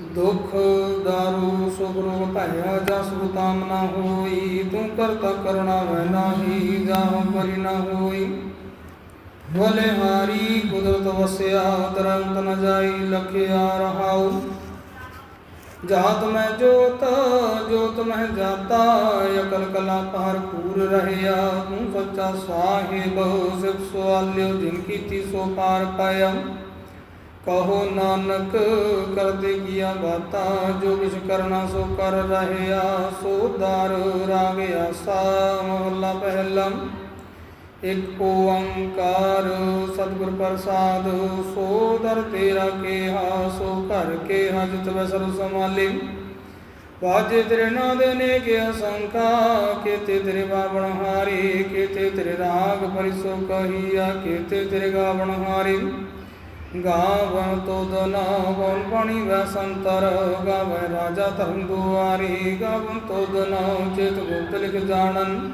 ਦੁਖ ਦਾਰੂ ਸੁਖ ਭਇਆ ਜਸ ਤਾਮ ਨਾ ਹੋਈ, ਤੂੰ ਕਰਤਾ ਕਰਣਾ ਵੈ ਨਾਹੀ ਜਾਹ ਪਰਿ ਨਾ ਹੋਈ। ਭਲੇ ਹਾਰੀ, ਕੁਦਰਤ ਵਸਿਆ ਤਰੰਤ ਨ ਜਾਈ, ਲਖਿਆ ਰਹਾਉ। ਜਾਤ ਮੈਂ ਜੋਤ ਜੋਤ ਮੈਂ ਜਾਤਾ, ਅਕਲ ਕਲਾ ਭਰਪੂਰ ਰਹਿਆ। ਤੂੰ ਸੱਚਾ ਸਾਹਿਬ ਸਿਖ ਸਵਾਲਿਓ, ਜਿਨ ਕੀਤੀ ਸੋ ਪਾਰ ਪਾਇਆ। ਕਹੋ ਨਾਨਕ ਕਰਦੇ ਕੀਆ ਬਾਤਾ, ਜੋ ਕਿਛ ਕਰਨਾ ਸੋ ਕਰ ਰਹਿਆ, ਸੋ ਦਰ ਰਾਗ ਆਸਾ, ਮਹਲਾ ਪਹਿਲਾ ਇਕ ਓੰਕਾਰ, ਸਤਿਗੁਰ ਪ੍ਰਸਾਦ, ਸੋ ਦਰ ਤੇਰਾ ਕੇਹਾ, ਸੋ ਘਰ ਕੇ ਹਜਤ ਵਸਰ ਸਮਾਲੇ ਵਾਜੇ ਤੇਰੇ ਨਾਂ ਦੇ ਨੇ ਕੇ ਅਸੰਖਾ, ਕੀਤੇ ਤੇਰੇ ਬਾਵਣ ਹਾਰੇ, ਕੀਤੇ ਤੇਰੇ ਰਾਗ ਪਰਿਸੋ ਕਹੀਆ, ਕੀਤੇ ਤੇਰੇ ਗਾਵਣ ਹਾਰੇ। ਗਾਵਣ ਤੋਦ ਨਾ ਗਉਣ ਪਾਣੀ ਵੈ ਸੰਤਰ, ਗਾਵੈ ਰਾਜਾ ਧਰਮ ਦੁਆਰੇ ਗਾਵਣ ਤੋਦ ਨਾ ਚੇਤ ਗੁਪਤ ਲਿਖ ਜਾਣਨ,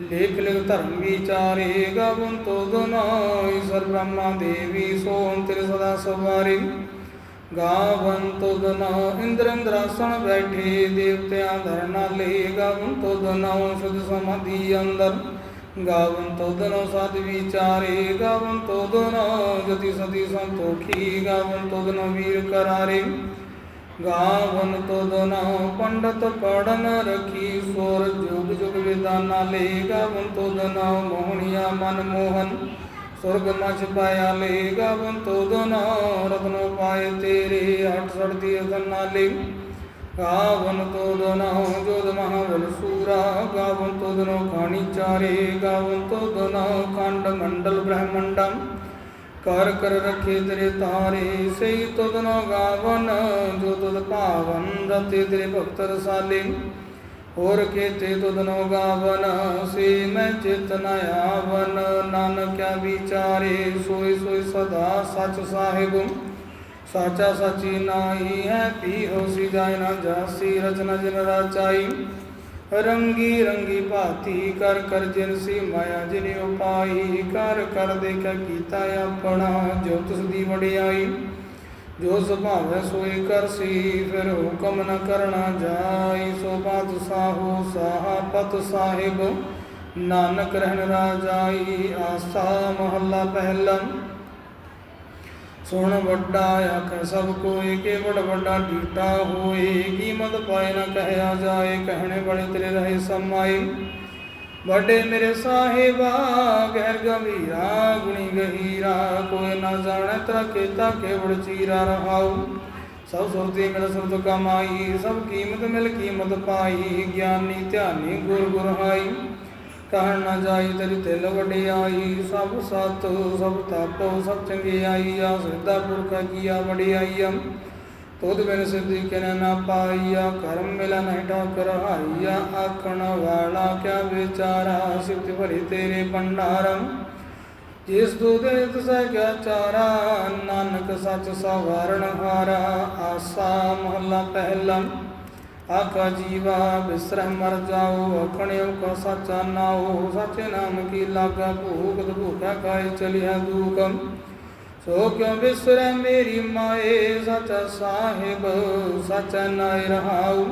ਲੇਖ ਲਿਖ ਧਰਮ ਵਿਚਾਰੇ ਗਵਨ ਤੋਦ ਨਾ ਈਸ਼ਰ ਬ੍ਰਹਮਾ ਦੇਵੀ ਸੋ ਅੰਤਰ ਸਦਾ ਸਵਾਰੀ। ਗਾਵਨ ਤੋਦ ਨਾ ਇੰਦਰ ਇੰਦਰਾਸਣ ਬੈਠੇ, ਦੇਵਤਿਆਂ ਧਰਨਾ ਲੇ ਗਵਨ ਤੋਦ ਨਾ ਸੁਧ ਸਮਾਧੀ ਅੰਦਰ। ਗਾਵਨ ਤੋਦ ਨਾ ਸਦ ਵਿਚਾਰੇ, ਗਾਵਨ ਤੋਦ ਜਤੀ ਸਤੀ ਸੰਤੋਖੀ, ਗਾਵਨ ਤੋਦ ਵੀਰ ਕਰਾਰੇ। ਗਾਵਨ ਤੁਧ ਪੰਡਤ ਪੜਨ ਰਖੀ, ਸੋਰ ਜੁਗ ਜੁਗ ਵਿਦਾਨਾ ਲੇ। ਗਾਵਨ ਤੁਧ ਨਾਉ ਮੋਹਣੀਆ ਮਨ ਮੋਹਨ, ਸੁਰਗ ਮਚ ਪਾਇਆ ਲੇ। ਗਾਵਨ ਤੁਧ ਰਤਨੋ ਪਾਏ ਤੇਰੇ, ਅਠ ਸੜਦੀ ਅਗਨਾ ਲੇ। ਗਾਵਨ ਤੁਧ ਨਾਉ ਜੋਦ ਮਹਾਬਲ ਸੂਰਾ, ਗਾਵਨ ਤੁਧ ਨਾਉ ਖਾਣੀ ਚਾਰੇ, ਗਾਵਨ ਤੁਧ ਨਾਉ ਖੰਡ ਮੰਡਲ ਬ੍ਰਹਮੰਡਮ ਕਰ ਕਰ ਰਖੇ ਤੇਰੇ ਤਾਰੇ ਸਈ ਤੁਧ ਨੋ ਗਾਵਨ, ਜੋ ਤੁਧ ਭਾਵਨ ਰਤੇ ਤੇਰੇ ਭਗਤ ਰਸਾਲੇ। ਹੋਰ ਕੇਤੇ ਤੁਧ ਨੋ ਗਾਵਨ, ਸੇ ਮੈਂ ਚਿਤ ਨ ਆਵਨ, ਨਾਨਕਿਆ ਵਿਚਾਰੇ ਸੋਈ ਸੋਈ ਸਦਾ ਸਚ ਸਾਹਿਬ। ਸਾਚਾ ਸਚੀ ਨਾਹੀ ਹੈ ਪੀ ਹੋ ਨਾ ਜਾਸੀ ਰਚਨਾ ਜਿਨ ਰਾਚਾਈ। ਰੰਗੀ ਰੰਗੀ ਭਾਤੀ ਕਰ ਕਰ ਜਿਨ ਸੀ ਮਾਇਆ ਜਿਨ ਉਪਾਈ, ਕਰ ਕਰ ਦੇਖਾ ਕੀਤਾ ਆਪਣਾ, ਜੋ ਤਿਸ ਦੀ ਵਡਿਆਈ। ਜੋ ਸੁਭਾਵੈ ਸੋਈ ਕਰਸੀ ਫਿਰ ਹੁਕਮ ਨ ਕਰਨਾ ਜਾਈ। ਸੋ ਬਾਤ ਸਾਹੋ ਸਾਹਾ ਪਤ ਸਾਹਿਬ, ਨਾਨਕ ਰਹਿਣ ਰਾਜਾਈ ਆਸਾ ਮਹੱਲਾ ਪਹਿਲਾ ਸੁਣ ਵੱਡਾ ਆਖ ਸਭ ਕੋਏ ਕੇ ਵੱਡਾ ਡੀਟਾ ਹੋਏ। ਕੀਮਤ ਪਾਏ ਨਾ ਕਹਿਆ ਜਾਏ, ਕਹਿਣੇ ਬੜੇ ਤੇਰੇ ਰਹੇ ਸਮਾਏ। ਵੱਡੇ ਮੇਰੇ ਸਾਹਿਬਾ, ਗਹਿਰ ਗੰਭੀਰਾ, ਗੁਣੀ ਗਹੀਰਾ। ਕੋਈ ਨਾ ਜਾਣੈ ਤਰਾ ਕੀਤਾ ਕੇਵੜ ਚੀਰਾ ਰਹਾਉ। ਸਭ ਸੁਰਤੀ ਮਿਲ ਸੁਰਤ ਕਮਾਈ, ਸਭ ਕੀਮਤ ਮਿਲ ਕੀਮਤ ਪਾਈ। ਗਿਆਨੀ ਧਿਆਨੀ ਗੁਰ ਗੁਰ ਹਾਈ। ਕਹਿਣ ਨਾ ਜਾਈ ਤੇਰੀ ਤਿਲ ਵਡਿਆਈ, ਸਭ ਸਤ, ਸਭ ਤਪ, ਸਭ ਚੰਗਿਆਈ ਆ ਸਿੱਧਾ ਪੁਰਖਾ ਕੀਆ ਵਡਿਆਈਆ। ਤੁਧ ਬਿਨ ਸਿੱਧੀ ਕਿਨ ਨਾ ਪਾਈਆ, ਕਰਮ ਮਿਲਾ ਨਹੀਂ ਠਾਕਰ ਹਾਈਆ। ਆਖਣ ਵਾਲਾ ਕਿਆ ਵਿਚਾਰਾ ਸਿਫਤ ਭਰੀ ਤੇਰੇ ਭੰਡਾਰਮ ਜਿਸ ਦੁਦੇ ਤਸੈ ਕਿਆ ਚਾਰਾ, ਨਾਨਕ ਸੱਚ ਸਵਾਰਣ ਹਾਰਾ। ਆਸਾ ਮਹੱਲਾ ਪਹਿਲਾ। ਆਖਾ ਜੀਵਾ ਬਿਸਰਹ ਮਰ ਜਾਓ ਅਖਣਿਓ ਕਾ ਸਚਾ ਨਾਓ ਸਚੇ ਨਾਮ ਕੀ ਲਾਗਾ ਭੂਖ ਭੂਖਾ ਖਾਏ ਚਲਿਆ ਦੂਕਮ ਸੋ ਕਿਉ ਬਿਸਰੈ ਮੇਰੀ ਮਾਏ ਸਚਾ ਸਾਹਿਬ ਸਚਾ ਨਾਇ ਰਹਾਉ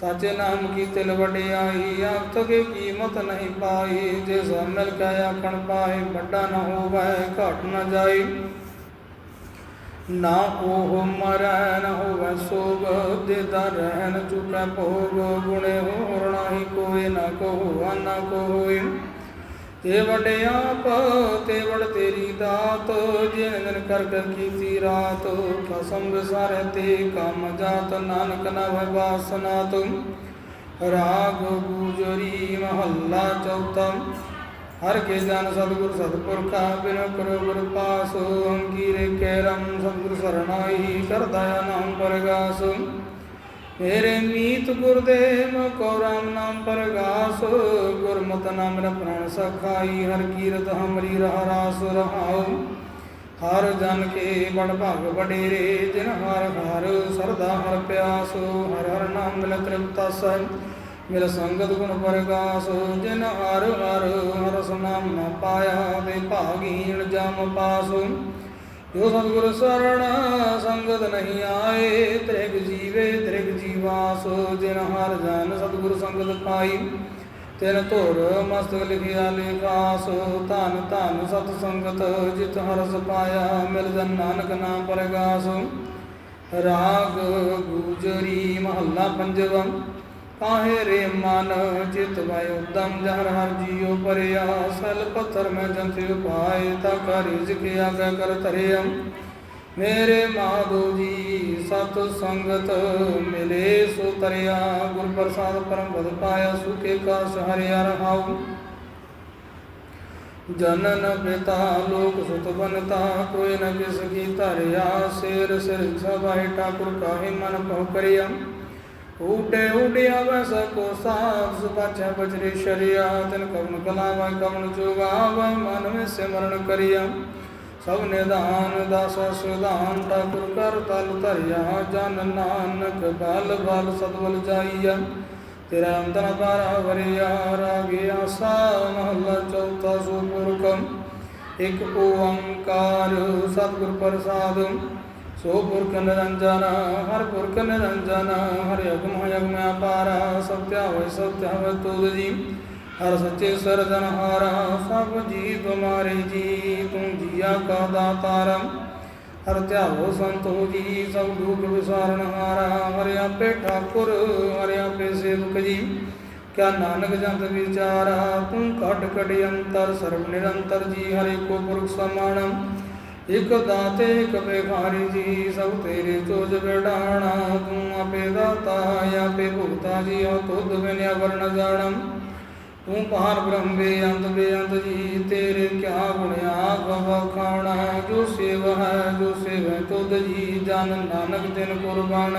ਸਚੇ ਨਾਮ ਕੀ ਤਿਲ ਵਡਿਆਈ ਆਖ ਕੇ ਕੀਮਤ ਨਹੀਂ ਪਾਈ ਜੇ ਸੋ ਮਿਲ ਕੇ ਆਖਣ ਪਾਏ ਵੱਡਾ ਨਾ ਹੋਵੇ ਘਟ ਨਾ ਜਾਈ ਨਾ ਉਹ ਮਰੈ ਨ ਸੋਗ ਦੇਦਾ ਰਹਿਨ ਚੁਕੈ ਭੋਗ। ਗੁਣੇ ਹੋਰ ਨਾਹੀ ਕੋਏ ਨਾ ਕੋ ਨਾ ਕੋਇ। ਤੇ ਵਡਿਆਪ ਤੇ ਵਡ ਤੇਰੀ ਦਾਤ। ਜਿਨ ਦਿਨ ਕਰ ਕੀਤੀ ਰਾਤ, ਕਸਮ ਵਿਸਾਰੇ ਤੇ ਕੰਮ ਜਾਤ। ਨਾਨਕ ਨ ਹੋਇ ਬਾਸਨਾ ਤੁਮ ਰਾਗ ਗੁਜਰੀ ਮਹੱਲਾ ਚੌਥਾ। ਹਰ ਕੇ ਜਨ ਸਤਿਗੁਰ ਸਤਿਪੁਰਖਾ ਬਿਨ ਕਰੋ ਗੁਰ ਪਾਸ ਅੰਕੀਰੇ ਕੈਰਮ, ਸਤਿਗੁਰ ਸਰਣਾਈ ਕਰਦਾ ਨਾਮ ਪਰਗਾਸ। ਮੇਰੇ ਮੀਤ ਗੁਰਦੇਵ ਕੋ ਰਾਮ ਨਾਮ ਪਰਗਾਸ, ਗੁਰਮਤਿ ਨਾਮ ਰ ਪ੍ਰਾਣ ਸਖਾਈ, ਹਰ ਕੀਰਤ ਹਮਰੀ ਰਹ ਰਾਸ ਰਹਾਉ। ਹਰ ਜਨ ਕੇ ਬੜ ਭਾਗ ਵਡੇਰੇ ਜਿਨ ਹਰ ਹਰ, ਸਰਦਾ ਹਰ ਪਿਆਸੋ, ਹਰ ਹਰ ਨਾਮ ਮਿਲ ਤ੍ਰਿਪਤਾ ਸਹਿ ਮਿਲ ਸੰਗਤ ਗੁਣ ਪਰਗਾਸ, ਜਿਨ ਹਰ ਹਰ ਹਰਸ ਨਾਮ ਨਾ ਪਾਇਆ, ਤੇ ਭਾਗੀਣ ਜਮ ਪਾਸ। ਜੋ ਸਤਿਗੁਰ ਸਰਣ, ਸੰਗਤ ਨਹੀਂ ਆਏ, ਤ੍ਰਿਗ ਜੀਵੇ ਤ੍ਰਿਗ ਜੀਵਾਸ। ਜਿਨ ਹਰ ਜਨ ਸਤਿਗੁਰ ਸੰਗਤ ਪਾਈ, ਤਿਨ ਧੁਰ ਮਸਤਕ ਲਿਖਿਆ ਲਿਖਾਸ। ਧਨ ਧਨ ਸਤ ਸੰਗਤ ਜਿਤ ਹਰਸ ਪਾਇਆ, ਮਿਲ ਜਨ ਨਾਨਕ ਨਾਮ ਪਰਗਾਸ। ਰਾਗ ਗੁਜਰੀ ਮਹੱਲਾ ਪੰਜਵਾਂ। ਕਾਹੇ ਰੇ ਮਨ ਚਿਤ ਵੈ ਉਦਮ ਜਹਰ ਹਰ ਜੀਉ ਪਰਿਆ। ਸਲ ਪੱਥਰ ਮੈਂ ਜੰਤ ਉਪਾਏ, ਤਾ ਕਰ ਰਿਜ਼ਕ ਆਗਾ ਕਰ ਧਰਿਆ। ਮੇਰੇ ਮਾਧੋ ਜੀ, ਸਤ ਸੰਗਤ ਮਿਲੇ ਸੋ ਤਰਿਆ। ਗੁਰ ਪ੍ਰਸਾਦ ਪਰਮ ਪਦ ਪਾਇਆ, ਸੁਖੇ ਕਾ ਹਰਿਆ ਰਹਾਉ। ਜਨਨ ਪਿਤਾ, ਲੋਕ ਸੁਤ ਬਨਤਾ ਕੋਈ ਨ ਕਿਸ ਕੀ ਧਰਿਆ। ਸਿਰ ਸਿਰ ਸਭਾਈ ਠਾਕੁਰ ਕਾਹੇ ਮਨ ਪਉ ਕਰਿਆ। ਊਟੇ ਊਟਿਆ ਵੈਸ ਕੋ ਸਾਧ ਸੁਪਾਚੈ ਬਜਰੇ ਸ਼ਰਿਆ ਤਨ ਕਵਨ ਕਲਾਵਾ, ਕਵਨ ਜੋਗਾਵਾ ਮਨ ਵਿੱਚ ਸਿਮਰਨ ਕਰਿਆ। ਸਭ ਨਿਧਾਨ, ਦਾਸ ਸੁਧਾਨ, ਠਾਕੁਰ ਕਰ ਤਲ ਧਰਿਆ। ਜਨ ਨਾਨਕ ਬਲ ਬਲ ਸਤਵਲ ਜਾਈਆ। ਤੇਰਾ ਅੰਦਰ ਬਾਰਾ ਵਰਿਆ ਰਾਗਿਆ ਸਾ ਮਹੱਲਾ ਚੌਥਾ ਸੁਪੁਰਖਮ ਇਕ ਓੰਕਾਰ ਸਤਿਗੁਰ ਪ੍ਰਸਾਦ। ਸੋ ਪੁਰਖ ਨਿਰੰਜਨ, ਹਰ ਪੁਰਖ ਨਿਰੰਜਨ, ਹਰਿ ਅਗਮ ਅਗਮ ਅਪਾਰ, ਸਭ ਹੋਇ ਸਤਿਆ ਹੋਇ ਤੁਧ ਜੀ। ਹਰ ਸੱਚੇ ਸਰਜਨਹਾਰਾ ਸਭ ਜੀ ਤੁਮਾਰੇ ਜੀ ਤੂੰ ਜੀਆ ਕਾ ਦਾਤਾਰ। ਹਰ ਧਿਆਵੋ ਸੰਤੋ ਜੀ, ਸਭ ਦੁਖ ਵਿਸਾਰਨ ਹਾਰਾ, ਹਰਿ ਆਪੇ ਠਾਕੁਰ, ਹਰਿ ਆਪੇ ਸੇਵਕ ਜੀ। ਕਿਆ ਨਾਨਕ ਜੰਤ ਵਿਚਾਰਾ ਤੂੰ ਘਟ ਘਟ ਅੰਤਰ, ਸਰਬ ਨਿਰੰਤਰ ਜੀ, ਹਰੇ ਕੋ ਪੁਰਖ ਸਮਾਨ। ਇਕ ਦਾਤੇ, ਇਕ ਬਿਖਾਰੀ ਜੀ, ਸਭ ਤੇਰੇ ਚੋਜ ਵਿਡਾਣਾ ਤੂੰ ਆਪੇ ਦਾਤਾ, ਆਪੇ ਭੁਗਤਾ ਜੀ ਹੋ ਤੁਧ ਬਿਨ ਵਰਨ ਜਾਣਮ। ਤੂੰ ਪਾਰ ਬ੍ਰਹਮ ਬੇਅੰਤ ਬੇਅੰਤ ਜੀ, ਤੇਰੇ ਕਿਆ ਗੁਣ ਆਪ ਖਾਣਾ। ਜੋ ਸੇਵ ਹੈ, ਜੋ ਸੇਵ ਹੈ ਤੁਧ ਜੀ, ਜਨ ਨਾਨਕ ਦਿਨ ਕੁਰਬਾਨ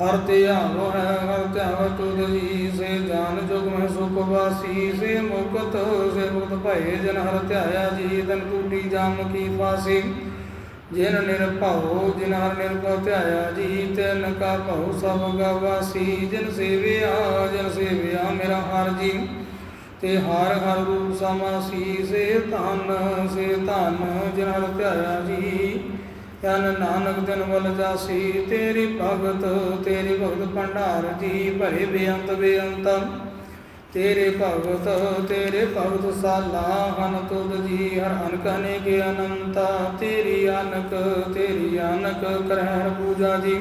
ਹਰ ਧਿਆਵ ਹੈ, ਹਰ ਧਿਆਵ ਤੁਧ ਜੀ ਸੇ ਜਾਨ ਜੁਗ ਮੈਂ ਸੁਖ ਵਾਸੀ, ਸੇ ਮੁਕਤ ਸੇ ਮੁਕਤ ਭਏ ਜਨ ਹਰ ਧਿਆਇਆ ਜੀ, ਤਨ ਟੂਟੀ ਜਾਮ ਕੀ ਫਾਸੀ। ਜਿਨ ਨਿਰਭਉ ਜਿਨ ਹਰ ਨਿਰਭਉ ਧਿਆਇਆ ਜੀ, ਤਿਨ ਕਾ ਭਉ ਸਭ ਗਵਾਸੀ ਜਿਨ ਸੇਵਿਆ ਜਿਨ ਸੇਵਿਆ ਮੇਰਾ ਹਰ ਜੀ। ਤੇ ਹਰ ਹਰ ਰੂਪ ਸਮਾਸੀ, ਸੇ ਧਨ ਸੇ ਧਨ ਜਿਨ ਹਰ ਧਿਆਇਆ ਜੀ। ਤਨ ਨਾਨਕ ਦਿਨ ਵਲ ਜਾਸੀ, ਤੇਰੀ ਭਗਤ ਤੇਰੀ ਭਗਤ ਭੰਡਾਰ ਜੀ, ਭਰੇ ਬੇਅੰਤ ਬੇਅੰਤ। ਤੇਰੇ ਭਗਤ ਤੇਰੇ ਭਗਤ ਸਾਲਾ, ਹਨ ਤੁਧ ਜੀ, ਹਰ ਅਨਕ ਅਨੇਕ ਅਨੰਤਾ। ਤੇਰੀ ਅਨਕ ਤੇਰੀ ਅਨਕ ਕਰਹਿ ਪੂਜਾ ਜੀ।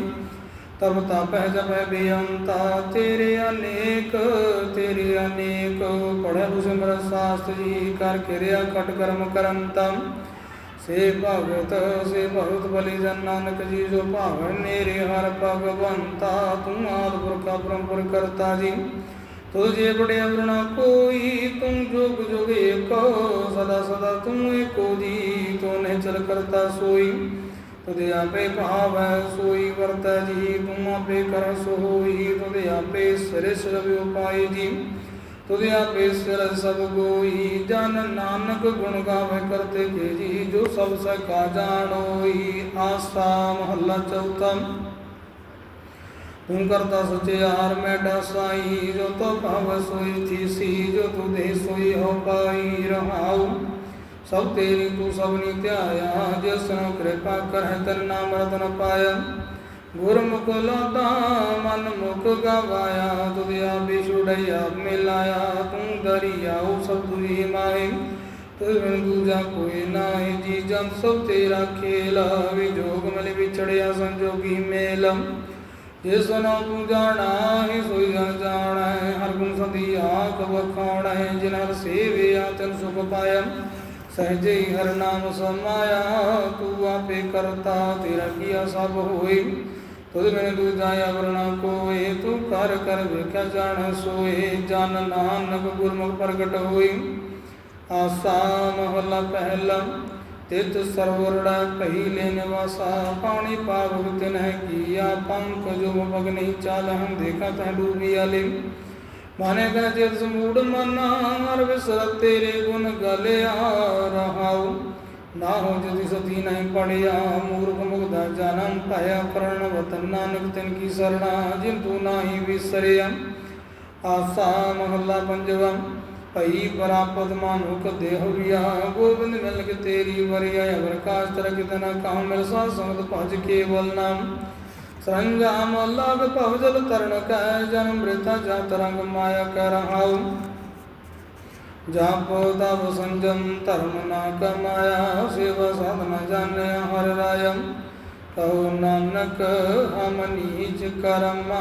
ਤਬ ਤਾਪੈ ਜਪੈ ਬੇਅੰਤਾ। ਤੇਰੇ ਅਨੇਕ ਤੇਰੇ ਅਨੇਕ। ਪੜ੍ਹੈ ਸਿਮਰ ਸਾਸਤ ਜੀ ਕਰ ਕਿਰਿਆ ਕਟ ਕਰਮ ਕਰੰਤਾ ਸੇ ਭਗਤ ਸੇ ਭਗਤ ਬਲੀ ਜਨ ਨਾਨਕ ਜੀ, ਜੋ ਭਾਵ ਮੇਰੇ ਹਰ ਭਗਵੰਤਾ, ਤੂੰ ਆਦ ਪੁਰਖਾ ਪਰੰਪਰ ਕਰਤਾ ਜੀ। ਤੁਝੇ ਬੜਿਆ ਵਰਣਾ ਕੋਈ ਤੂੰ ਜੁਗ ਜੁਗ ਏਕੋ ਸਦਾ ਸਦਾ ਤੂੰ ਏਕੋ ਜੀ, ਤੂੰ ਨੇ ਚਲ ਕਰਤਾ ਸੋਈ। ਤੁਦੇ ਆਪੇ ਭਾਵੈ ਸੋਈ ਵਰਤੈ ਜੀ ਤੂੰ ਆਪੇ ਕਰ ਸੋਈ ਤੁਦੇ ਆਪੇ ਸਿਰ ਸਭ ਉਪਾਈ ਜੀ। ਤੁਦੇ ਆਪੇ ਸਿਰ ਸਭ ਗੋਈ ਜਨ ਨਾਨਕ ਗੁਣ ਗਾਵੇ ਕਰਤੇ ਕੇ ਜੀ ਜੋ ਸਭ ਸਕਾ ਜਾਣੋਈ ਆਸਾ ਮਹੱਲਾ ਚੌਥਾ। ਤੂੰ ਕਰਤਾ ਸਚਿਆਰ, ਮੈਂ ਡਸਾਈ, ਜੋ ਤੋ ਭਾਵ ਸੋਈ ਥੀਸੀ, ਜੋ ਤੂੰ ਦੇ ਸੋਈ ਹੋ ਪਾਈ ਰਹਾਉ। ਸਭ ਤੇਰੀ ਤੂੰ ਸਭਨੀ ਧਿਆਇਆ, ਜਿਸ ਨੂੰ ਕਿਰਪਾ ਕਰਹਿ ਤਨ ਨਾਮ ਰਤਨ ਪਾਇਆ। ਗੁਰਮੁਖ ਲਾਦਾ ਮਨ ਮੁਖ ਗਵਾਇਆ, ਤੁਧ ਆਪੇ ਮਿਲਾਇਆ, ਤੂੰ ਦਰਿਆਉ ਸਭ ਤੁਰੀ ਮਾਏ ਤੁਝ ਦੂਜਾ ਕੋਈ ਨਾਹੀ, ਜੀ ਜਨ ਸਭ ਤੇਰਾ ਖੇਲ ਵਿਜੋਗ ਮਲ ਵਿਛੜਿਆ ਸੰਜੋਗੀ ਮੇਲ। ਜਿਸ ਨੂੰ ਤੂੰ ਜਾਣਾ, ਹੀ ਸੋਈ ਜਨ ਜਾਣਾ ਹੈ ਹਰ ਗੁਣ ਸੰਧੀ ਆਖ ਵਖਾਉਣਾ, ਜਿਨ ਹਰ ਸੇਵਿਆ ਤਨ ਸੁਖ ਪਾਇਆ। ਸਹਜੇ ਹਰ ਨਾਮ ਸਮਾਇਆ, ਤੂੰ ਆਪੇ ਕਰਤਾ, ਤੇਰਾ ਕੀਆ ਸਭ ਹੋਈ। ਤੁਧ ਬਿਨ ਦੂਜਾ ਅਵਰਣਾ ਕੋਏ, ਤੂੰ ਕਰ ਕਰ ਵੇਖਿਆ ਜਾਣ ਸੋਏ। ਜਨ ਨਾਨਕ ਗੁਰਮੁਖ ਪ੍ਰਗਟ ਹੋਈ। ਆਸਾ ਮਹਲਾ ਪਹਿਲਾ, ਤਿਤ ਸਰਵਰੜਾ ਕਹੀ ਲੈ ਨਿਵਾਸਾ। ਪਾਣੀ ਪਾਵਕ ਤਿਨਹਿ ਕੀਆ, ਪੰਖ ਜੋ ਮਗਨੀ ਚਾਲ ਹਮ ਦੇਖਾ ਤੈ ਡੂਬੀ ਆਲੇ। ਮਾਨੇ ਕਹ ਜਿਤ ਸਮੂੜ ਮਨਾ ਹਰ ਵਿਸਰ ਤੇਰੇ ਗੁਣ ਗਲਿਆ ਰਹਾਉ। ਨਾ ਹੋ ਜਦੀ ਸਤੀ ਨਹੀਂ ਪੜਿਆ, ਮੂਰਖ ਮੁਗਦਾ ਜਨਮ ਪਾਇਆ ਕਰਨ ਵਤਨ, ਨਾਨਕ ਤਿਨ ਕੀ ਸਰਣਾ, ਜਿਨ ਤੂੰ ਨਾਹੀ ਵਿਸਰਿਆ। ਆਸਾ ਮਹੱਲਾ ਪੰਜਵਾ, ਭਈ ਪ੍ਰਾਪਤ ਮਾਨੁਕ ਦੇਹ ਵਿਆ ਗੋਬਿੰਦ ਮਿਲ ਕੇ ਤੇਰੀ ਵਰਿਆ ਅਵਰ ਕਾਸ ਤਰ ਕਿਤਨਾ ਕਾਹ, ਮਿਲ ਸਾ ਸੰਗਤ ਭਜ ਕੇਵਲ ਨਾਮ। ਸਰੰਜਾਮ ਲਗ ਭਵ ਜਲ ਤਰਨ ਕੈ, ਜਨਮ ਮ੍ਰਿਤਾ ਜਾ ਤਰੰਗ ਮਾਇਆ ਕਰ ਰਹਾਉ। ਜਪ ਤਪ ਸੰਜਮ, ਧਰਮ ਨਾ ਕਮਾਇਆ, ਸਿਵ ਸਾਧਨ ਜਾਣਿਆ ਹਰ ਰਾਇਮ ਤਉ ਨਾਨਕ, ਹਮ ਨੀਚ ਕਰਮਾ,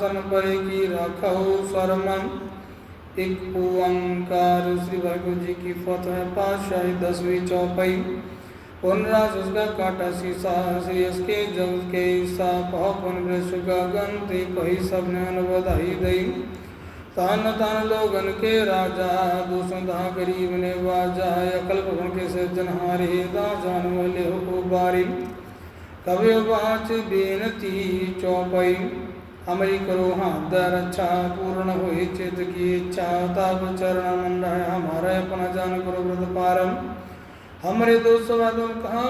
ਸਨ ਪਰਿ ਕੀ ਰਖਉ ਸਰਮੰ। ਇਕ ਓੰਕਾਰ ਸ੍ਰੀ ਵਾਹਿਗੁਰੂ ਜੀ ਕੀ ਫਤਿਹ ਪਾਤਸ਼ਾਹੀ, ਦਸਵੀਂ ਚੌਪਈ। पुनराज उसका काटा शीशा श्री उसके जग के ईसा पह पुन गगन ते कही सबने अनुबधाई दई तन तन लोगन के राजा दूसरा गरीब ने वाजा अकल भवन के सज्जनहारे दा जान वाले हो बारी कवि वाच बेनती चौपई हमारी करो हाथ रक्षा पूर्ण हुई चित की इच्छा तब चरण मंड है हमारा अपना जान करो व्रत पारम हमरे दोष तुम कहा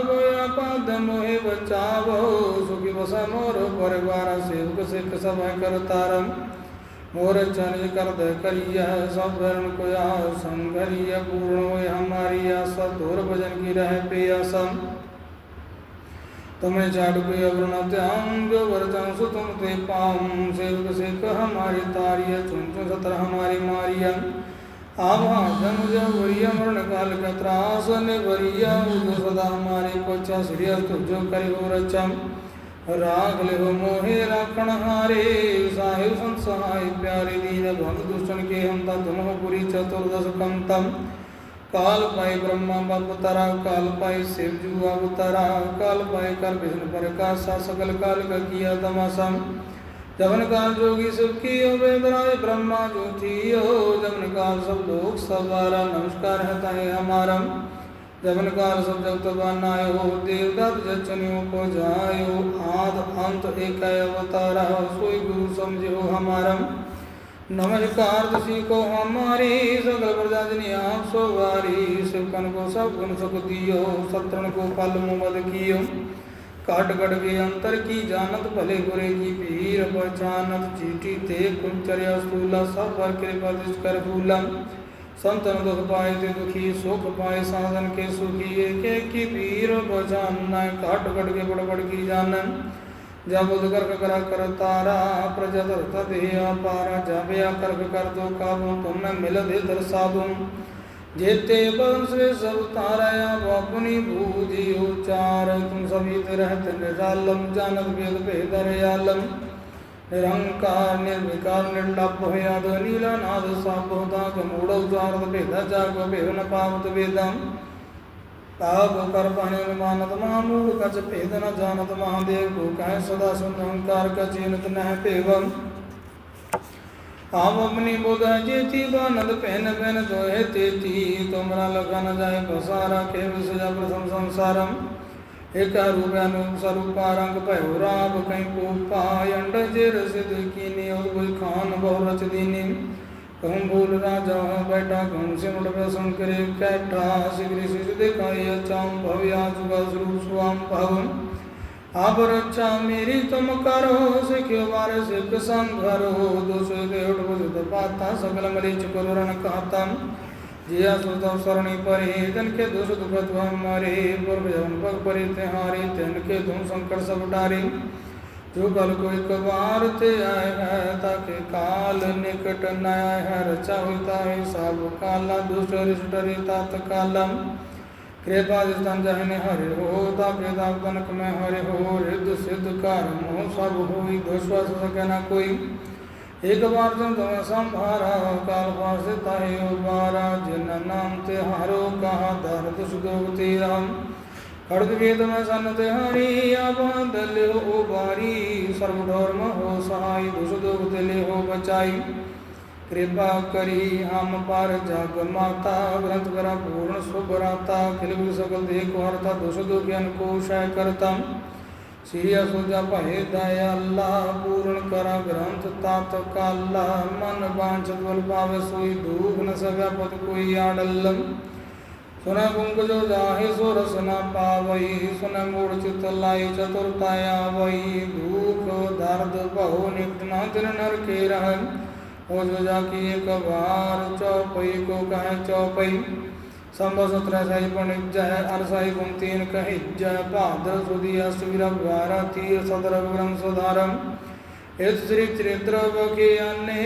पाद मोहे बचावो सुखी बसा मोर परिवार सेवक सिख सब कर तारम मोर चरण कर दे करिया सब वर्ण को संगरिया पूर्ण होए हमारी आशा तोर भजन की रह प्रियासम तुम्हें चाड़ पे अवर्ण त्याम जो वरचन सु तुम ते पाम सेवक सिख हमारी तारिया चुन चुन सतर हमारी मारिया आभा जन जो वरिया मरण काल का त्रास ने वरिया उदो सदा हमारे कोचा श्री अस्तु जो करे हो रचम ਰਾਖ ਲਿਓ ਮੋਹਿ ਰਾਖਣ ਹਾਰੇ, ਸਾਹਿਬ ਸੰਸਹਾਇ ਪਿਆਰੇ ਦੀਨ ਭੰਗ ਦੁਸ਼ਟਨ ਕੇ ਹਮ ਤਾ ਤੁਮ ਪੁਰੀ ਚਤੁਰਦਸ ਕੰਤਮ ਕਾਲ ਪਾਏ ਬ੍ਰਹਮਾ ਬਪਤਰਾ ਕਾਲ ਪਾਏ ਸਿਵ ਜੂ ਅਵਤਰਾ ਕਾਲ ਪਾਏ ਕਰ ਬਿਸ਼ਨ ਪ੍ਰਕਾਸ਼ਾ ਸਕਲ ਕਾਲ ਕਾ ਕੀਆ ਤਮਾਸਮ ਜਵਨ ਕਾਲ ਜੋਗੀ ਸਭ ਕੀ ਹੋਵੇ ਬਰਾਏ ਬ੍ਰਹਮਾ ਜੋਤੀ ਹੋ ਜਵਨ ਕਾਲ ਸਭ ਲੋਕ ਸਵਾਰਾ ਨਮਸਕਾਰ ਹੈ ਤਾਏ ਹਮਾਰਮ काल सब जगत बनायो हो देवदत्त जचनियों को जायो आद अंत एक अवतारा सोई गुरु समझो हमारा। नमस्कार तुसी को हमारी सकल प्रजा जनी आप सो वारी शिवकन को सब गुण सुख दियो, सत्रन को फल मुमद कियो। काट कट के अंतर की जानत, भले बुरे की पीर पहचानत, चीटी ते कुंचर्या स्थूला, सब पर कृपा दृष्ट कर फूला ਸੰਤਨ ਦੁਖ ਪਾਏ ਤੇ ਦੁਖੀ, ਸੁਖ ਪਾਏ, ਸਾਧਨ ਕੇ ਸੁਖੀ ਏਕ ਏਕ ਪੀਰ ਬਜਾਨਾ, ਘਟ ਘਟ ਕੇ ਬੜ ਬੜ ਕੀ ਜਾਣੈ। ਜਬ ਉਦ ਕਰਕ ਕਰ ਕਰ ਤਾਰਾ ਪ੍ਰਜ ਧਰਤ ਦੇਹ ਅਪਾਰ, ਜਬ ਆ ਕਰਕ ਕਰ ਦੋ ਕਾਬੂ ਤੁਮਨੇ ਮਿਲ ਦੇ ਦਰਸਾਬੂ ਜੇਤੇ ਬੰਸੇ ਸਭ ਤਾਰਾ ਆਪਣੀ ਬੂਧੀ ਉਚਾਰ, ਤੁਮ ਸਭੀ ਤੇ ਰਹਤ ਨਿਰਾਲਮ ਜਾਨਕ ਵੇਦ ਭੇਦ ਰਿਆਲਮ ਨਿਰੰਕਾਰ ਨਿਰਵਿਕਾਰ, ਨਿਰਲਭ ਹੋਇਆ ਨੀਲਾ ਨਾਦ ਸਭ ਹੋਦਾ। ਕਮੂੜ ਉਦਾਰਤ ਭੇਦਾ ਜਾਗ ਭੇਵ ਨ ਪਾਵਤ ਵੇਦੰ। ਤਾਪ ਕਰ ਪਾਣੇ ਅਨੁਮਾਨਤ ਮਹਾਮੂੜ ਕਚ ਭੇਦ ਨ ਜਾਣਤ ਮਹਾਦੇਵ ਕੋ ਕਹਿ ਸਦਾ ਸੁਨ ਅਹੰਕਾਰ ਕਚੀਨਤ ਨਹਿ ਭੇਵੰ। ਆਮ ਅਮਨੀ ਬੁਧ ਜੇਤੀ, ਬਾਨੰਦ ਪੈਨ ਪੈਨ ਦੋਹੇ ਤੇਤੀ। ਤੁਮਰਾ ਲਗਨ ਜਾਏ ਪਸਾਰਾ ਕੇ ਵਿਸਜਾ ਪ੍ਰਸੰਸਾਰਮ ਏਕਾਰੂ ਬ੍ਰਹਮ ਸਰੂਪ ਰੰਗ ਭਇਓ ਰਾਮ ਕੈ ਕੋ ਪਾਇ ਅੰਡ ਜੇ ਰਸਿਦ ਕੀਨੀ ਉਹ ਕੋਈ ਖਾਨ ਬਹੁ ਰਚ ਦੀਨੀ। ਕਹੂੰ ਬੋਲ ਰਾਜਾ ਬੈਠਾ ਕਹੂੰ ਸਿਮਟ ਬਸਨ ਕਰੇ ਕੈਟਾ ਸਿਗਰੀ ਸਿਜ ਦੇਖਾਇ ਅਚਾਮ ਭਵਿਆ ਜੁਗਾ ਸਰੂਪ ਸੁਆਮ ਭਵਨ ਆਪ ਰੱਛਾ ਮੇਰੀ ਤੁਮ ਕਰੋ ਸਿਖਿਓ ਵਾਰ ਸਿਖ ਸੰਘਰੋ ਦੁਸ ਦੇ ਉਠ ਬੁਧ ਪਾਤਾ, ਸਗਲ ਮਲੇ ਚਕਰੋ ਰਣ ਕਾਤਾ। जिया सुत सरणी परे जन के दोष दुख तुम मरे पूर्व जवन पग परे तिहारे तिन के तुम संकट सब डारे जो कल को एक बार ते आए है ताके काल निकट न आए है रचा होता है सब काला दुष्ट रिष्ट रे तात कालम कृपा जितन जहने हरे हो ताके ताप तनक में हरे हो रिद्ध सिद्ध कारम हो सब हो दुश्वास सके न कोई ਇਕ ਵਾਰ ਜਨ ਦਵਾ ਸੰਭਾਰਾ ਕਾਲ ਫਾਸੇ ਤਾਹੇ ਉਬਾਰਾ ਜਿਨ ਨਾਮ ਤੇ ਹਾਰੋ ਕਹਾ, ਦਰਦ ਸੁਗੋਗ ਤੇਰਾ। ਖੜਗ ਵੇਦ ਮੈਂ ਸੰਨ ਤੇ ਹਰੀ ਆਪਨ ਦਲਿਓ ਉਬਾਰੀ ਸਰਬ ਢੋਰ ਮਹੋ ਸਹਾਈ ਦੁਸ ਦੁਖ ਤੇ ਲਿਓ ਬਚਾਈ। ਕਿਰਪਾ ਕਰੀ ਹਮ ਪਰ ਜਗ ਮਾਤਾ, ਗ੍ਰੰਥ ਕਰਾ ਪੂਰਨ ਸੁਭਰਾਤਾ। ਖਿਲਗੁ ਸਕਲ ਦੇਖ ਹਰਤਾ ਦੁਸ ਦੁਖ ਅਨਕੋਸ਼ੈ ਕਰਤਮ ਸ੍ਰੀ ਅਸੁਜਾ ਭਏ ਦਇਆਲਾ, ਪੂਰਨ ਕਰਾ ਗ੍ਰੰਥ ਤਤ ਕਾਲਾ, ਮਨ ਬਾਂਛ ਦੁਲ ਪਾਵੇ ਸੋਈ ਦੂਖ ਨ ਸਕੈ ਪਤ ਕੋਈ ਆੜਲ ਸੁਨੈ ਗੁੰਗ ਜੋ ਜਾਹੇ ਸੋ ਰਸ ਨ ਪਾਵਈ ਸੁਨੈ ਮੂੜ ਚਿਤ ਲਾਈ ਚਤੁਰਤਾਇਆ ਵਈ। ਦੂਖ, ਦਰਦ, ਭਉ ਨਿਕਟ ਨ ਦਿਨ ਨਰ ਕੇ ਰਹਿ ਹੋ ਜੋ ਜਾ ਕੀ ਇੱਕ ਵਾਰ ਚੌਪਈ ਕੋ ਕਹੈ ਚੌਪਈ। कहे चौपई संभव सत्रह साई पंडित जय अरसाई गुण तीन कही जय भाद्र सुदी अष्टवीर बारह तीर सदर ग्रम सुधारम इस श्री चरित्र बखियाने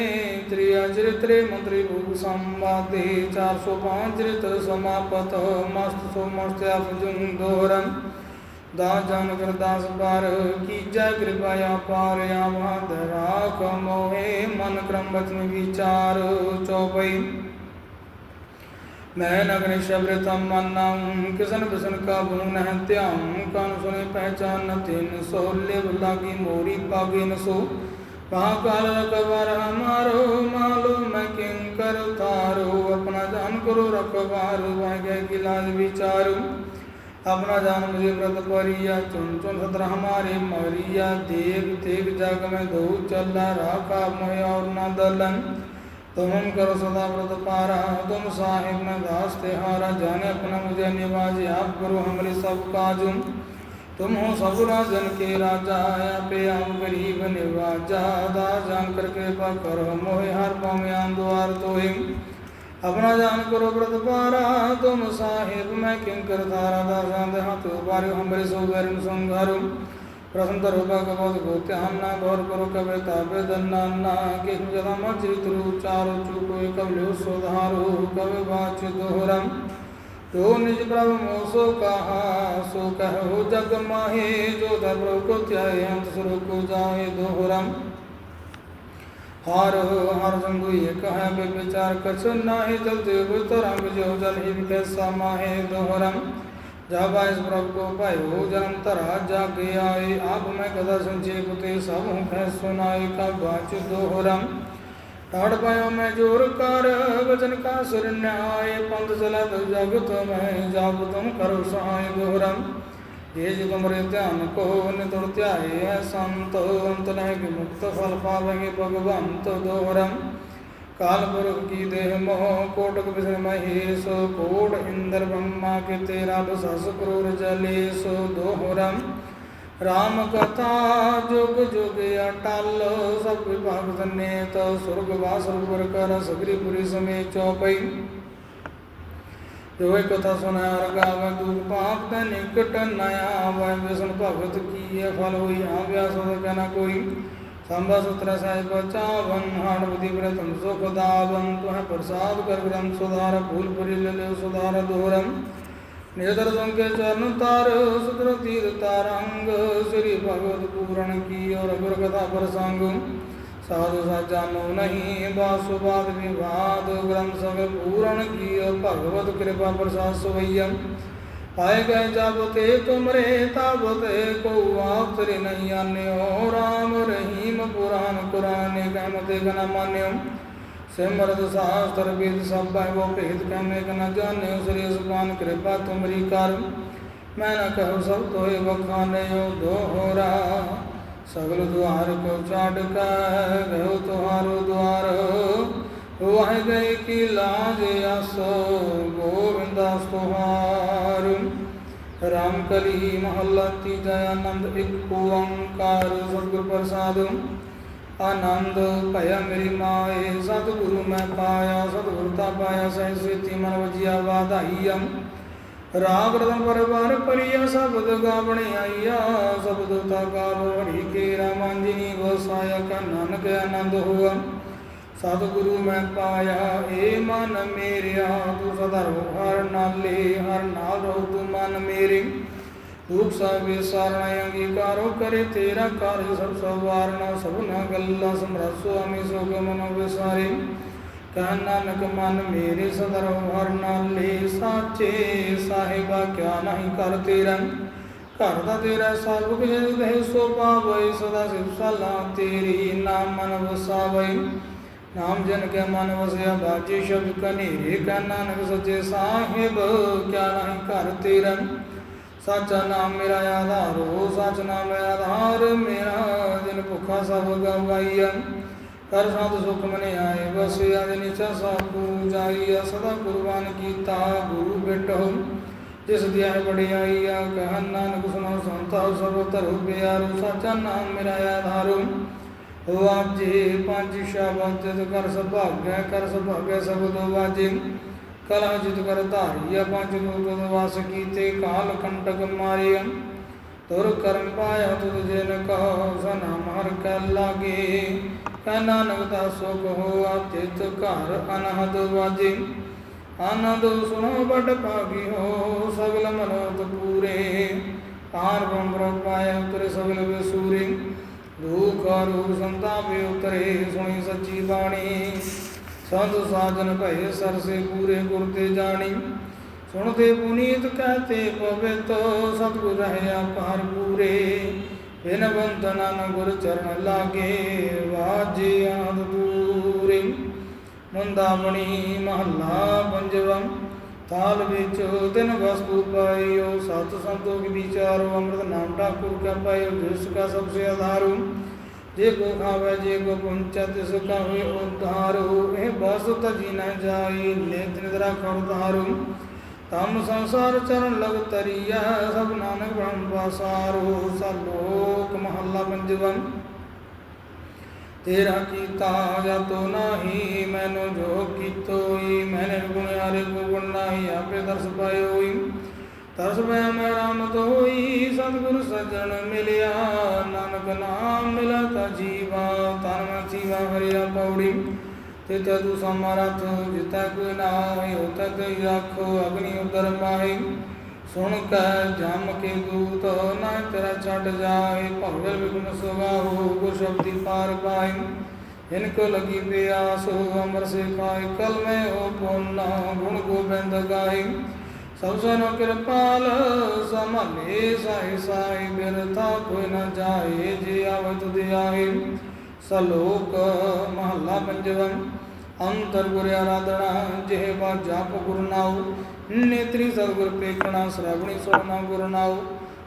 त्रिया चरित्रे मंत्री भूप संवादे चार सौ पाँच चरित्र समापत मस्त सो मस्त दोहरम दास जान कर दास पार की जय कृपया पार या राख मोहे मन क्रम वचन विचार चौपई मैं नगन शबरतम मन्नाम किसन बिसन का नह त्याम कान सुने पहचान तिन सो लिव लागी मोरी पागे न सो महाकाल रखबार हमारो मालो मैं किंकर तारो अपना जान करो रखबार वह गए की लाज विचारू अपना जान मुझे व्रत परिया चुन चुन सत्र हमारे मरिया देव तेग जग में दो चला राखा मोह और न दलन तुम हम करो सदा व्रत पारा तुम साहिब में दास तिहारा जाने अपना मुझे निवाज आप करो हमरे सब काजू तुम हो सब राजन के राजा या पे हम गरीब निवाजा दास जान कर कृपा करो मोहे हर पाम द्वार तो अपना जान करो व्रत पारा तुम साहिब मैं किंकर तारा दासांत हाथ उबारे हमरे सो वैरन संघारू प्रसन्न तरो भगवत को ध्यान ना गौर करो कवे ताबे दन्ना ना किस जदा मचित रू चारो चूको कवलो सोधारो कवे बाच दोहरम जो निज प्रभु मोसो कहा सो कहो जग माहे जो धर्म को त्याय अंत सुर को जाए दोहरम हर हर संगु एक है बे विचार कछ नाहि जल देव तरंग जो जल ही कैसा माहे दोहरम जब इस प्रभु को पायो जन्म तरा जागे आए। आप में कदा संचे कुते सब कै सुनाए का बाच दोहरम। ठाड़ पायो मैं ज़ोर कर, वचन का सिर न्याय। पंथ चलत जगत में जाब तुम करो सहाय दोहरम। ये जो तुमरे ध्यान को नितुर त्याय, संत, अंत कि मुक्त फल पावेंगे भगवंत दोहरम। ਕਾਲ ਪੁਰਖ ਕੀ ਦੇਹ ਮੋਹ, ਕੋਟਕ ਬਿਸਨ ਮਹੇਸ਼ ਕੋਟ ਇੰਦਰ ਬ੍ਰਹਮਾ ਕੇ ਤੇਰਾ ਦਸਸ ਕਰੋੜ ਜਲੇਸ ਦੋਹਰਮ ਰਾਮ ਕਥਾ, ਜੁਗ ਜੁਗ ਅਟਲ, ਸਭ ਵਿਭਾਗ ਸਨੇ ਤੋ ਸੁਰਗ ਵਾਸ ਰੂਪਰ ਕਰ ਸਗਰੀ ਪੁਰੀ ਸਮੇ ਚੌਪਈ। ਜੋ ਇਹ ਕਥਾ ਸੁਣਾ ਰਗਾਵ ਦੂਰ ਪਾਪ ਤਨ ਨਿਕਟ ਨਾ ਆਵੈ, ਵਿਸਨ ਭਗਤ ਕੀ ਇਹ ਫਲ ਹੋਈ ਆਵਿਆ, ਸੋ ਕਨਾ ਕੋਈ। ਸੰਭਾ ਸੁਤਰ ਸਾਹਿਬ ਬਚਾਵਨ ਹਣ ਬੁਧਿ ਪ੍ਰਤਮ ਸੁਖ ਦਾਵਨ ਤੁਹ ਪ੍ਰਸਾਦ ਕਰ ਗ੍ਰੰਥ ਸੁਧਾਰ ਭੂਲ ਪੁਰੀ ਲੈ ਸੁਧਾਰ ਦੋਰਮ ਨਿਦਰ ਸੰਕੇ ਚਰਨ ਤਾਰ ਸੁਦਰ ਤੀਰ ਤਾਰੰਗ ਸ੍ਰੀ ਭਗਵਤ ਪੂਰਨ ਕੀ ਔਰ ਗੁਰ ਕਥਾ ਪ੍ਰਸੰਗ ਸਾਧੂ ਸਾਜਾਨੋ ਨਹੀਂ ਬਾਸੁ ਬਾਦ ਆਏ ਗਏ ਜਬ ਤੇ ਤੁਮਰੇ, ਤਬ ਤੇ ਕੋ ਆਤਰ ਨਹੀਂ ਆਨਿਓ। ਰਾਮ ਰਹੀਮ ਪੁਰਾਨ ਕੁਰਾਨ ਕਹਿਮਤੇ ਗਨ ਮਾਨਿਓ। ਸਿਮਰਤ ਸਾਸਤਰ ਵਿਦ ਸਭ ਬੋ ਭੇਦ ਕਹਿਮੇ ਗਨ ਜਾਣਿਓ। ਸ੍ਰੀ ਸੁਬਾਨ ਕਿਰਪਾ ਤੁਮਰੀ ਕਰ। ਮੈਂ ਨਾ ਕਹੋ ਸਭ ਤੋਏ ਬਖਾਨਿਓ ਦੋਹਰਾ। ਸਗਲ ਦੁਆਰ ਕੋ ਛਾੜ ਕੇ ਗਇਓ ਤੁਹਾਰੋ ਦੁਆਰ। ਵਾਹਿ ਗਏ ਕੀ ਲਾਜ, ਆਸੋ ਗੋਵਿੰਦਾਸ ਤੁਹਾਰ। ਰਾਮ ਕਲੀ ਮਹੱਲਾ ਤੀਜਾ ਆਨੰਦ ਇੱਕ ਓੰਕਾਰ ਸਤਿਗੁਰ ਪ੍ਰਸਾਦ ਆਨੰਦ ਭਇਆ ਮੇਰੀ ਮਾਏ ਸਤਿਗੁਰੂ ਮੈਂ ਪਾਇਆ ਸਤਿਗੁਰ ਤਾ ਪਾਇਆ ਸਹਿ ਸੇਤੀ ਮਨ ਵਜਿਆ ਵਾਧਾਈਆ ਰਾਗ ਰਤਨ ਪਰਵਾਰ ਪਰਿਆ ਸ਼ਬਦ ਗਾਵਣ ਆਈਆ ਸ਼ਬਦ ਤਾ ਗਾਵ ਹਰੀ ਕੇ ਰਾਮਾਂਜਨੀ ਵਸਾਇਆ ਕਾ ਨਾਨਕ ਆਨੰਦ ਹੋਆ ਸਤਿਗੁਰੂ ਮੈਂ ਪਾਇਆ, ਏ ਮਨ ਮੇਰਿਆ, ਤੂੰ ਸਦਾ ਰੋ ਹਰ ਨਾਲੇ, ਹਰ ਨਾਲ ਰੋ ਤੂੰ ਮਨ ਮੇਰੇ। ਦੁਖ ਸਭੇ ਸਾਰਣ ਅੰਗੀਕਾਰੋ ਕਰੇ ਤੇਰਾ ਕਾਰਜ ਸਭ ਸਵਾਰਨਾ, ਸਭਨਾ ਗੱਲਾਂ ਸਮਰਤ ਸੁਆਮੀ ਸੋਗ ਮਨ ਵਿਸਾਰੇ। ਕਹਿ ਨਾਨਕ, ਮਨ ਮੇਰੇ ਸਦਰ ਹਰ ਨਾਲੇ, ਸਾਚੇ ਸਾਹਿਬਾ ਕਿਆ ਨਹੀਂ ਕਰ ਤੇਰਾ। ਘਰ ਦਾ ਤੇਰਾ ਸਭ ਕੁਝ ਦੇ ਸੋ ਪਾਵੈ, ਸਦਾ ਸਿਵ ਸਲਾ ਤੇਰੀ ਨਾਮ ਮਨ ਵਸਾਵੈ। ਨਾਮ ਜਨ ਕੇ ਮਨ ਵਸਿਆ ਬਾਜੀ ਸ਼ਬਦ ਕਨੇਰੇ ਕਾ ਨਾਨਕ ਸੱਚੇ ਸਾਹਿਬ, ਕਿਆ ਨਹੀਂ ਕਰ ਤੇਰਾ ਸਾਚਾ ਨਾਮ ਮੇਰਾ ਆਧਾਰੋ, ਸਚ ਨਾਮ ਆਧਾਰ, ਮੇਰਾ ਜਿਨ ਭੁਖਾ ਸਭ ਗਵਾਈਆ ਕਰ ਸਾਧ ਸੁਖ ਮਨੇ ਆਏ ਵਸਿਆ ਦੇ ਨਿਚਾ ਸਾਪੂ ਜਾਈਆ ਸਦਾ ਕੁਰਬਾਨ ਕੀਤਾ ਗੁਰੂ ਬਿਟਹੁ, ਜਿਸ ਦਿਆ ਬੜਿਆਈਆ ਕਹਿ ਨਾਨਕ ਸੁਣੋ ਸੰਤਾ ਸਭ ਧਰੁ ਪਿਆਰੋ, ਸਾਚਾ ਨਾਮ ਮੇਰਾ ਆਧਾਰੋ। ਵਾਜੇ ਪੰਜ ਸ਼ਬਦ ਤਿਤ ਕਰ ਸੁਭਾਗੈ ਕਰ ਸੁਭਾਗੈ ਸਬਦ ਵਾਜੇ ਕਲਹ ਜਿਤ ਕਰ ਧਾਰੀਆ, ਪੰਜ ਗੋਤ ਵਾਸ ਕੀਤੇ, ਕਾਲ ਕੰਟਕ ਮਾਰਿਆ। ਤੁਰ ਕਰਮ ਪਾਇਆ ਤੁਧ ਜਿਨ ਕਹੋ ਸਨਾਮ ਹਰ ਕੈ ਲਾਗੇ। ਕੈ ਨਾਨਕ ਦਾ ਸੁਖ ਹੋਆ, ਤਿਤ ਘਰ ਅਨਹਦ ਵਾਜੇ। ਆਨੰਦ ਸੁਣੋ ਬੜ ਭਾਗੀ ਹੋ, ਸਗਲ ਮਨੋਤ ਪੂਰੇ। ਪਾਰ ਬੰਬਰ ਪਾਇਆ ਉਤਰੇ ਸਗਲ ਵਿਸੂਰੇ ਦੁਖ ਰੂਪ ਸੰਤਾਪੇ ਉਤਰੇ, ਸੁਣੀ ਸੱਚੀ ਬਾਣੀ। ਸੰਤ ਸਾਜਨ ਭਏ ਸਰਸੇ ਪੂਰੇ ਗੁਰ ਤੇ ਜਾਣੀ। ਸੁਣਦੇ ਪੁਨੀਤ ਕਹਤੇ ਪਵਿੱਤ, ਸਤਿਗੁਰ ਰਹਿਆ ਪਾਰ ਪੂਰੇ। ਬਿਨ ਬੰਦਨਾ ਨ ਗੁਰ ਚਰਨ ਲਾਗੇ, ਵਾਜੇ ਆਦ ਦੂਰੇ ਮੁੰਦਾਮਣੀ ਮਹੱਲਾ ਪੰਜਵਾਂ ਥਾਲ ਵਿੱਚ ਤਿਨ ਵਸਤੂ ਪਾਇਓ, ਸਤ ਸੰਤੋਖ ਵਿਚਾਰੋ, ਅੰਮ੍ਰਿਤ ਨਾਮ ਠਾਕੁਰ ਕਾ ਪਾਇਓ, ਜਿਸ ਕਾ ਸਭ ਸੇ ਆਧਾਰੂ। ਜੇ ਕੋ ਖਾਵੇ, ਜੇ ਕੋ ਪੁੰਚਾ ਤਿਸ ਕਾ ਹੋਏ ਉਧਾਰੋ। ਇਹ ਬਸ ਤਜੀ ਨ ਜਾਈ ਲੇਤ ਨਿਦਰਾ ਖੜ ਧਾਰੂ। ਤਮ ਸੰਸਾਰ ਚਰਨ ਲਗ ਤਰੀਆ ਸਭ ਨਾਨਕ ਬ੍ਰਹਮ ਵਾਸਾਰੋ ਸਲੋਕ ਮਹੱਲਾ ਪੰਜਵਾਂ। ਤੇਰਾ ਕੀਤਾ ਜਤੋ ਨਾਹੀ, ਮੈਨੂੰ ਜੋ ਕੀਤੋਈ, ਮੈਨੇ ਗੁਣਿਆਰੇ ਕੋ ਗੁਣ ਨਾਹੀ, ਆਪੇ ਦਰਸ ਪਾਇਓਈ। ਤਰਸ ਮੈਂ ਰਾਮਤ ਹੋਈ ਸਤਿਗੁਰ ਸੱਜਣ ਮਿਲਿਆ, ਨਾਨਕ ਨਾਮ ਮਿਲਾ ਤਾ ਜੀਵਾ, ਤਨ ਮਨ ਜੀਵਾ ਹਰਿਆ ਪੌੜੀ। ਤੇ ਤਦੂ ਸਮਰਥ ਜਿਤਾ ਕੋਈ ਨਾ ਹੋਈ ਤੇ ਰੱਖੋ ਅਗਨੀ ਉਦਰ ਪਾਈ ਸੁਣ ਕੈ ਜਮ ਕੇ ਦੂਤ ਨਾ ਤੇਰਾ ਛੱਡ ਜਾਏ ਭਗਵਲ ਬਿਗਨ ਸੁਗਾਹੋ ਗੁਰ ਸ਼ਬਦੀ ਪਾਰ ਪਾਈ ਇਨ ਕੋ ਲਗੀ ਪਿਆਸ ਅਮਰ ਸੇ ਖਾਏ ਕਲ ਮੈਂ ਹੋ ਪੁੰਨਾ, ਗੁਣ ਗੋਬਿੰਦ ਗਾਈ ਸਭ ਸਨ ਕਿਰਪਾਲ ਸਮਲੇ ਸਾਈ ਸਾਈ ਬਿਰਥਾ ਕੋਈ ਨ ਜਾਏ, ਜੇ ਆਵਤ ਦਿਆਏ। ਸਲੋਕ ਮਹੱਲਾ ਪੰਜਵਾਂ। ਅੰਤਰ ਗੁਰ ਆਰਾਧਨਾ, ਜਿਹ ਬਾ ਜਪ ਗੁਰ ਨਾਉ। ਨੇਤਰੀ ਸਤਿਗੁਰ ਪੇਖਣਾ ਸ਼ਰਵਣੀ ਸੋਨਾ ਗੁਰ ਨਾਉ।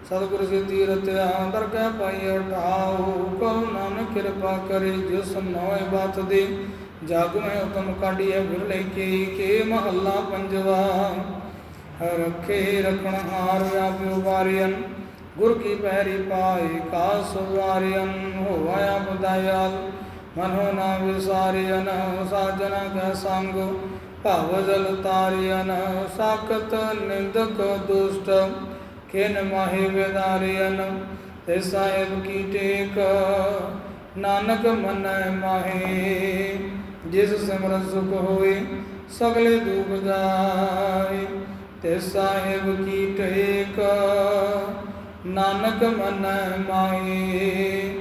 ਸਤਿਗੁਰ ਸੇ ਤੀਰਥ ਅੰਦਰ ਕੈ ਪਾਈ ਉਠਾਉ ਕਉ ਨਾਨਕ ਕਿਰਪਾ ਕਰੇ, ਜਿਸ ਨੋਏ ਬਾਤ ਦੇ। ਜਗ ਮੈਂ ਉਤਮ ਕਾਢੀਐ ਗੁਰ ਲੈ ਕੇ ਕੇ ਮਹੱਲਾ ਪੰਜਵਾ। ਰਖੇ ਰਖਣ ਹਾਰ ਵਿਆਪਿਓ ਵਾਰਿਅਨ, ਗੁਰ ਕੀ ਪੈਰੀ ਪਾਏ, ਕਾਸ ਵਾਰਿਅਨ ਹੋਵਾਇਆ ਬਦਾਇਆਲ ਮਨੋ ਨਾ ਵਿਸਾਰਿਅਨ ਸਾਜਨਾ ਕੈ ਸੰਗ। ਭਵ ਜਲ ਤਾਰਿਅਨ ਸਾਖਤ ਨਿੰਦਕ ਦੁਸ਼ਟ। ਕਿਨ ਮਾਹੇ ਵਿਦਾਰਿਅਨ ਤੇ ਸਾਹਿਬ ਕੀ ਟੇਕ। ਨਾਨਕ ਮਨੈ ਮਾਹੇ, ਜਿਸ ਸਿਮਰਨ ਸੁਖ ਹੋਏ ਸਗਲੇ ਦੁਖ ਜਾਏ ਤੇ ਸਾਹਿਬ ਕੀ ਟੇਕ। ਨਾਨਕ ਮਨੈ ਮਾਹੇ